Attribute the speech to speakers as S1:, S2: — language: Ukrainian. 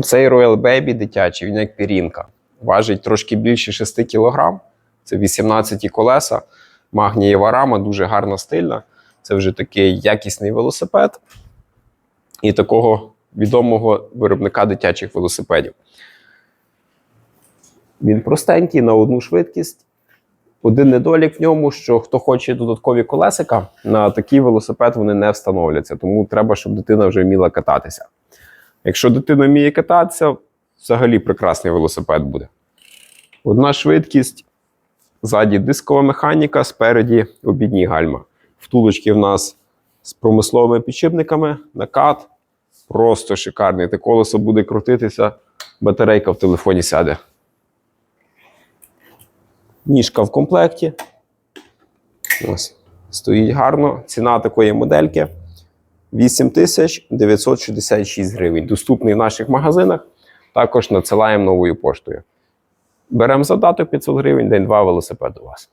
S1: Цей Royal Baby дитячий, він як пірінка. Важить трошки більше 6 кг. Це 18 колеса, магнієва рама, дуже гарна стильна. Це вже такий якісний велосипед і такого відомого виробника дитячих велосипедів. Він простенький на одну швидкість. Один недолік в ньому, що хто хоче додаткові колесика, на такий велосипед вони не встановляться. Тому треба, щоб дитина вже вміла кататися. Якщо дитина вміє кататися, взагалі прекрасний велосипед буде. Одна швидкість, ззаді дискова механіка, спереді обідні гальма. Втулочки в нас з промисловими підшипниками, накат. Просто шикарний. Те колесо буде крутитися, батарейка в телефоні сяде. Ніжка в комплекті. Ось. Стоїть гарно. Ціна такої модельки 8966 гривень. Доступний в наших магазинах. Також надсилаємо новою поштою. Беремо задаток 500 гривень, день два велосипед у вас.